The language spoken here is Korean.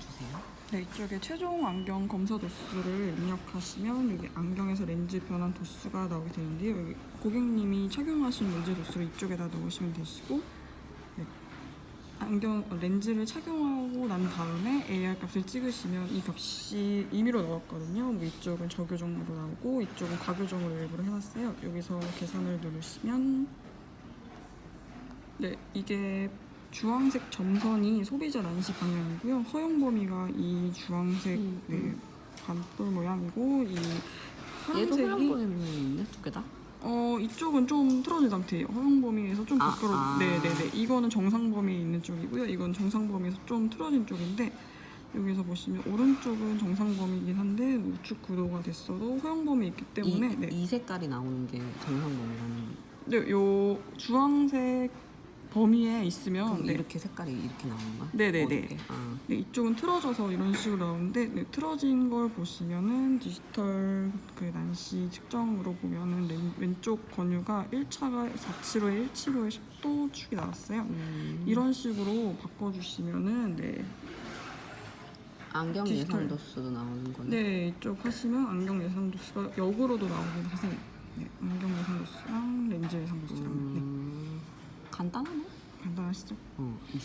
주세요. 네, 이쪽에 최종 안경 검사 도수를 입력하시면 여기 안경에서 렌즈 변환 도수가 나오게 되는데요. 여기 고객님이 착용하신 렌즈 도수를 이쪽에다 넣으시면 되시고 네. 안경 어, 렌즈를 착용하고 난 다음에 AR 값을 찍으시면 이 값이 임의로 나왔거든요. 뭐 이쪽은 저교정으로 나오고 이쪽은 과교정으로 일부러 해놨어요. 여기서 계산을 누르시면 네, 이게 주황색 점선이 소비자 난시 방향이고요. 허용 범위가 이 주황색 음, 네, 음. 반돌 모양이고 이 얘도 파란색이 허용 범위 있네 두 개 다. 어 이쪽은 좀 틀어진 상태예요. 허용 범위에서 좀 아, 밖으로 아. 네네네 이거는 정상 범위에 있는 쪽이고요. 이건 정상 범위에서 좀 틀어진 쪽인데 여기서 보시면 오른쪽은 정상 범위이긴 한데 우측 구도가 됐어도 허용 범위 있기 때문에 이, 네. 이 색깔이 나오는 게 정상 범위라는. 네, 요 주황색 범위에 있으면 그럼 네. 이렇게 색깔이 이렇게 나오는 거야? 네네네. 아. 네, 이쪽은 틀어져서 이런 식으로 나오는데 네, 틀어진 걸 보시면은 디지털 그 난시 측정으로 보면은 왼, 왼쪽 권유가 1차가 475에 175에 10도 축이 나왔어요. 음. 이런 식으로 바꿔주시면은 네, 안경 디지털. 예산 도수도 나오는 거네. 네 이쪽 하시면 안경 예산 도수가 역으로도 나오긴 하세요. 네, 안경 예산 도수랑 렌즈 예산 도수랑 네, 음. 간단하네. 간단하시죠? 어. 이-